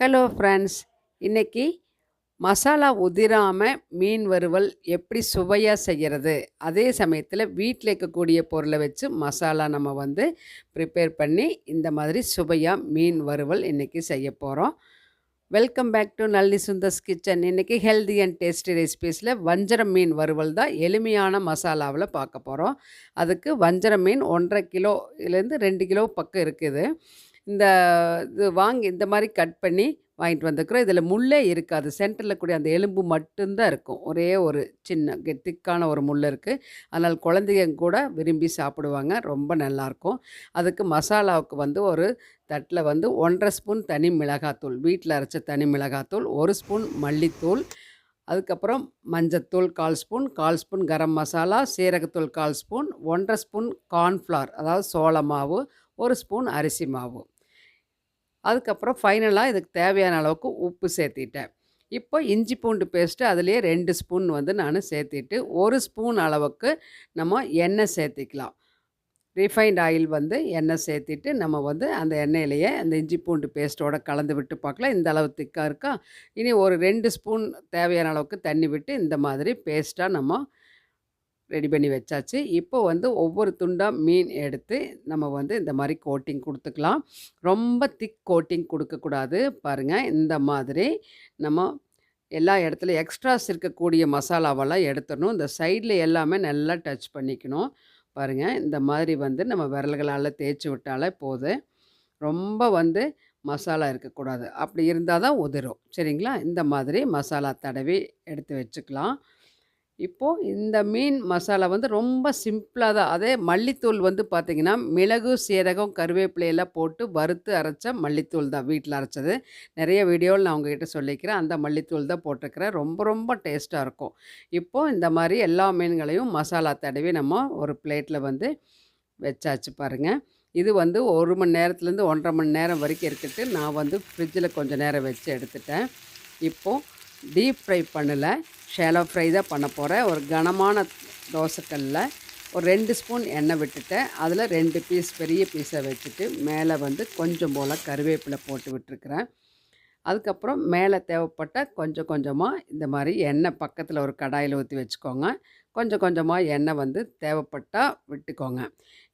Hello friends இன்றைக்கி மசாலா உதிராமல் மீன் வறுவல் எப்படி சுவையாக செய்கிறது அதே சமயத்தில் வீட்டில் இருக்கக்கூடிய பொருளை வச்சு மசாலா நம்ம வந்து ப்ரிப்பேர் பண்ணி இந்த மாதிரி சுவையாக மீன் வறுவல் இன்றைக்கி செய்ய போகிறோம் welcome back to Nalli Sundar's kitchen இன்றைக்கி ஹெல்தி அண்ட் டேஸ்டி ரெசிபீஸில் வஞ்சரம் மீன் வறுவல் தான் எளிமையான மசாலாவில் பார்க்க போகிறோம் அதுக்கு வஞ்சரம் மீன் ஒன்றரை கிலோலேருந்து ரெண்டு கிலோ பக்கம் இருக்குது. இந்த இது வாங்கி இந்த மாதிரி கட் பண்ணி வாங்கிட்டு வந்துருக்குறோம். இதில் முள்ளே இருக்காது. சென்டரில் கூடிய அந்த எலும்பு மட்டும்தான் இருக்கும். ஒரே ஒரு சின்ன திக்கான ஒரு முள் இருக்குது அதனால் குழந்தைங்க கூட விரும்பி சாப்பிடுவாங்க. ரொம்ப நல்லாயிருக்கும். அதுக்கு மசாலாவுக்கு வந்து ஒரு தட்டில் வந்து ஒன்றரை ஸ்பூன் தனி மிளகாத்தூள் வீட்டில் அரைச்ச தனி மிளகாத்தூள் ஒரு ஸ்பூன் மல்லித்தூள் அதுக்கப்புறம் மஞ்சத்தூள் கால் ஸ்பூன் கால் ஸ்பூன் கரம் மசாலா சீரகத்தூள் கால் ஸ்பூன் ஒன்றரை ஸ்பூன் கார்ன்ஃப்ளவர் அதாவது சோள மாவு ஒரு ஸ்பூன் அரிசி மாவு. அதுக்கப்புறம் ஃபைனலாக இதுக்கு தேவையான அளவுக்கு உப்பு சேர்த்திட்டேன். இப்போ இஞ்சி பூண்டு பேஸ்ட்டு அதுலேயே ரெண்டு ஸ்பூன் வந்து நான் சேர்த்திட்டு ஒரு ஸ்பூன் அளவுக்கு நம்ம எண்ணெய் சேர்த்திக்கலாம். ரீஃபைண்ட் ஆயில் வந்து எண்ணெய் சேர்த்திட்டு நம்ம வந்து அந்த எண்ணெயிலேயே அந்த இஞ்சி பூண்டு பேஸ்ட்டோட கலந்து விட்டு பார்க்கலாம். இந்த அளவு திக்காக இருக்கா? இனி ஒரு ரெண்டு ஸ்பூன் தேவையான அளவுக்கு தண்ணி விட்டு இந்த மாதிரி பேஸ்ட்டாக நம்ம ரெடி பண்ணி வச்சாச்சு. இப்போ வந்து ஒவ்வொரு துண்டாக மீன் எடுத்து நம்ம வந்து இந்த மாதிரி கோட்டிங் கொடுத்துக்கலாம். ரொம்ப திக் கோட்டிங் கொடுக்கக்கூடாது. பாருங்கள் இந்த மாதிரி நம்ம எல்லா இடத்துலையும் எக்ஸ்ட்ராஸ் இருக்கக்கூடிய மசாலாவெல்லாம் எடுத்துடணும். இந்த சைடில் எல்லாமே நல்லா டச் பண்ணிக்கணும். பாருங்கள் இந்த மாதிரி வந்து நம்ம விரல்களால் தேய்ச்சி விட்டாலே போதும் ரொம்ப வந்து மசாலா இருக்கக்கூடாது. அப்படி இருந்தால் தான் உதிரும். சரிங்களா? இந்த மாதிரி மசாலா தடவி எடுத்து வச்சுக்கலாம். இப்போது இந்த மீன் மசாலா வந்து ரொம்ப சிம்பிளாக தான். அதே மல்லித்தூள் வந்து பார்த்திங்கன்னா மிளகு சீரகம் கருவேப்பிலையெல்லாம் போட்டு வறுத்து அரைச்ச மல்லித்தூள் தான் வீட்டில் அரைச்சது. நிறைய வீடியோவில் நான் உங்ககிட்ட சொல்லிக்கிறேன். அந்த மல்லித்தூள் தான் போட்டிருக்கிறேன். ரொம்ப ரொம்ப டேஸ்ட்டாக இருக்கும். இப்போது இந்த மாதிரி எல்லா மீன்களையும் மசாலா தடவி நம்ம ஒரு பிளேட்டில் வந்து வச்சாச்சு பாருங்கள் இது வந்து ஒரு மணி நேரத்துலேருந்து ஒன்றரை மணி நேரம் வரைக்கும் இருக்கட்டு நான் வந்து ஃப்ரிட்ஜில் கொஞ்சம் நேரம் வச்சு எடுத்துட்டேன். இப்போது டீப் ஃப்ரை பண்ணலை. ஷேலோ ஃப்ரை தான் பண்ண போகிறேன் ஒரு கனமான தோசைக்கல்லில் ஒரு ரெண்டு ஸ்பூன் எண்ணெய் விட்டுட்டேன். அதில் ரெண்டு பீஸ் பெரிய பீஸை வச்சுட்டு மேலே வந்து கொஞ்சம் போல் கருவேப்பிலை போட்டு விட்டுருக்குறேன். அதுக்கப்புறம் மேலே தேவைப்பட்ட கொஞ்சம் கொஞ்சமாக இந்த மாதிரி எண்ணெய் பக்கத்தில் ஒரு கடாயில் ஊற்றி வச்சுக்கோங்க. கொஞ்சம் கொஞ்சமாக எண்ணெய் வந்து தேவைப்பட்டால் விட்டுக்கோங்க.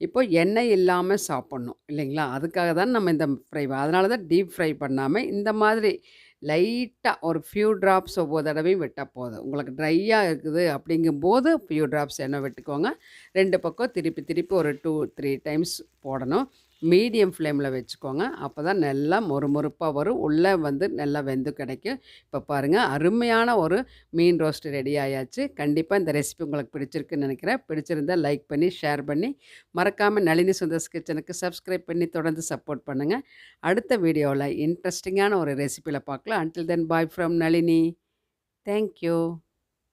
இப்போ எண்ணெய் இல்லாமல் சாப்பிட்ணும் இல்லைங்களா? அதுக்காக தான் நம்ம இந்த ஃப்ரை அதனால தான் டீப் ஃப்ரை பண்ணாமல் இந்த மாதிரி லைட்டாக ஒரு ஃபியூ ட்ராப்ஸ் ஒவ்வொரு தடவையும் விட்டால் போதும். உங்களுக்கு ட்ரையாக இருக்குது அப்படிங்கும்போது ஃபியூ ட்ராப்ஸ் என்ன விட்டுக்கோங்க. ரெண்டு பக்கம் திருப்பி திருப்பி ஒரு டூ த்ரீ டைம்ஸ் போடணும். மீடியம் ஃப்ளேமில் வச்சுக்கோங்க. அப்போ தான் நல்லா மொறுமொறுப்பாக வரும். உள்ளே வந்து நல்லா வெந்து கிடைக்கும். இப்போ பாருங்கள் அருமையான ஒரு மீன் ரோஸ்ட் ரெடி ஆயாச்சு. கண்டிப்பாக இந்த ரெசிபி உங்களுக்கு பிடிச்சிருக்குன்னு நினைக்கிறேன். பிடிச்சிருந்தால் லைக் பண்ணி ஷேர் பண்ணி மறக்காமல் நளினி சுந்தர்ஸ் கிச்சனுக்கு சப்ஸ்கிரைப் பண்ணி தொடர்ந்து சப்போர்ட் பண்ணுங்கள் அடுத்த வீடியோவில் இன்ட்ரெஸ்டிங்கான ஒரு ரெசிபியில் பார்க்கலாம். Until then bye from Nalini. Thank you